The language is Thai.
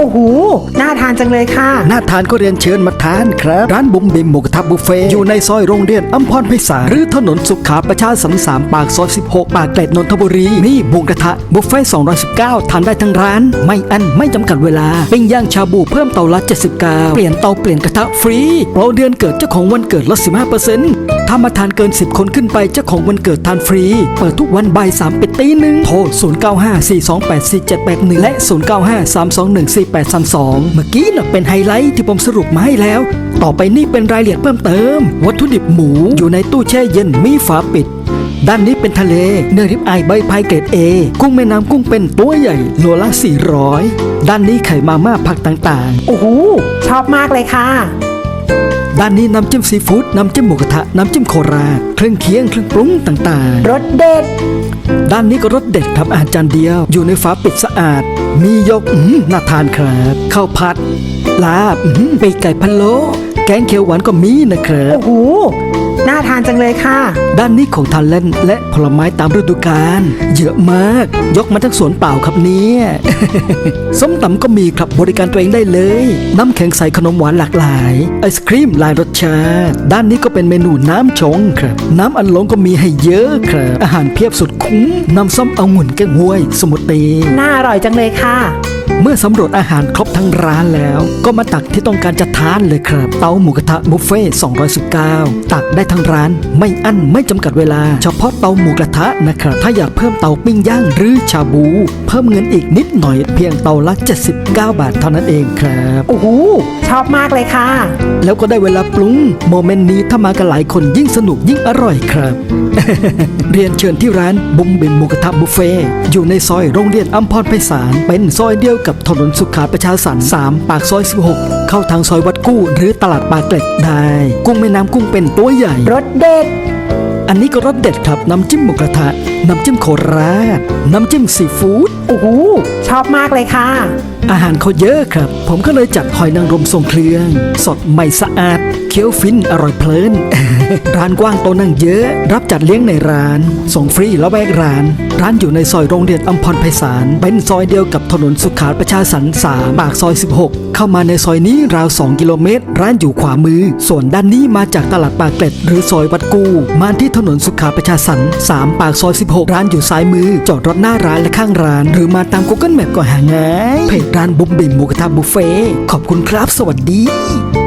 โอ้โห น่าทานจังเลยค่ะ น่าทานก็เรียนเชิญมาทานครับ ร้านบุมบิมหมูกระทะบุฟเฟ่อยู่ในซอยโรงเรียนอัมพรไพศาลหรือถนนสุขาประชาสรรสามปากซอย 16 ปากเกร็ดนนทบุรีนี่หมูกระทะบุฟเฟ่219ทานได้ทั้งร้าน ไม่อันไม่จำกัดเวลาปิ้งย่างชาบูเพิ่มเตาละ79เปลี่ยนเตาเปลี่ยนกระทะฟรีโปรเดือนเกิดเจ้าของวันเกิดลด15% ถ้ามาทานเกิน 10 คนขึ้นไปเจ้าของวันเกิดทานฟรี เปิดทุกวันบ่าย3ปิดตีหนึ่งโทร 0954284781 และ 0953214832 เมื่อกี้น่ะเป็นไฮไลท์ที่ผมสรุปมาให้แล้ว ต่อไปนี่เป็นรายละเอียดเพิ่มเติม วัตถุดิบหมูอยู่ในตู้แช่เย็นมีฝาปิดด้านนี้เป็นทะเล เนื้อริบอายใบพายเกรดเอกุ้งแม่น้ำกุ้งเป็นตัวใหญ่โลละ400 ด้านนี้ไข่มาม่าผักต่างๆ โอ้โห ชอบมากเลยค่ะ ด้านนี้น้ำจิ้มซีฟู้ดน้ำจิ้มหมูกระทะน้ำจิ้มโคราชเครื่องเคียงเครื่องปรุงต่างรสเด็ดๆด้านนี้ก็รสเด็ดครับอาหารจานเดียว อยู่ในฝาปิดสะอาด มียกอื้อหือน่าทานครับข้าวผัดลาบอื้อหือปีกไก่พะโล้แกงเขียวหวานก็มีนะครับ โอ้โห น่าทานจังเลยค่ะ ด้านนี้ของทานเล่นและผลไม้ตามฤดูกาลเยอะมาก ยกมาทั้งสวนเปล่าครับเนี่ย ส้มตำก็มีครับบริการตัวเองได้เลย น้ำแข็งใสขนมหวานหลากหลาย ไอศครีมหลายรสชาติ ด้านนี้ก็เป็นเมนูน้ำชงครับ น้ำอันลงก็มีให้เยอะครับ อาหารเพียบสุดคุ้มน้ำส้มเอางุ่นแก้งห้วย สมุทรตีน่าอร่อยจังเลยค่ะ เมื่อสำรวจอาหารครบทั้งร้านแล้ว ก็มาตักที่ต้องการจะทานเลยครับ เตาหมูกระทะบุฟเฟ่ต์219 ตักได้ทั้งร้าน ไม่อั้นไม่จำกัดเวลา เฉพาะเตาหมูกระทะนะครับ ถ้าอยากเพิ่มเตาปิ้งย่างหรือชาบู เพิ่มเงินอีกนิดหน่อยเพียงเตาละ 79 บาทเท่านั้นเองครับ โอ้โหชอบมากเลยค่ะ แล้วก็ได้เวลาปรุงโมเมนต์นี้ถ้ามากันหลายคนยิ่งสนุกยิ่งอร่อยครับ เรียนเชิญที่ร้านบุมบิมหมูกระทะบุฟเฟ่ต์อยู่ในซอยโรงเรียนอัมพรไพศาลเป็นซอยเดียวกับถนนสุขาประชาสรรค์3ปากซอย 16 เข้าทางซอยวัดกู้ หรือตลาดปากเกร็ดได้ กุ้งแม่น้ำกุ้งเป็นตัวใหญ่ รสเด็ด อันนี้ก็รสเด็ดครับ น้ำจิ้มหมูกระทะ น้ำจิ้มโคราชน้ำจิ้มซีฟู้ดโอ้โหชอบมากเลยค่ะอาหารเขาเยอะครับ ผมก็เลยจัดหอยนางรมทรงเครื่อง สดใหม่สะอาด เคี้ยวฟินอร่อยเพลิน ร้านกว้างโต๊ะนั่งเยอะ รับจัดเลี้ยงในร้าน ส่งฟรีแล้วแวกร้าน ร้านอยู่ในซอยโรงเรียนอัมพรไพศาล เป็นซอยเดียวกับถนนสุขาประชาสรรค์สามปากซอย 16 เข้ามาในซอยนี้ราว 2 กิโลเมตร ร้านอยู่ขวามือ ส่วนด้านนี้มาจากตลาดปากเกร็ด หรือซอยวัดกูมาที่ถนนสุขาประชาสรรค์3ปากซอย 16 ร้านอยู่ซ้ายมือ จอดรถหน้าร้านและข้างร้าน หรือมาตาม Google Map ก็หาง่ายเพจร้านบุ้มบิ่มหมูกระทะบุฟเฟ่ขอบคุณครับ สวัสดี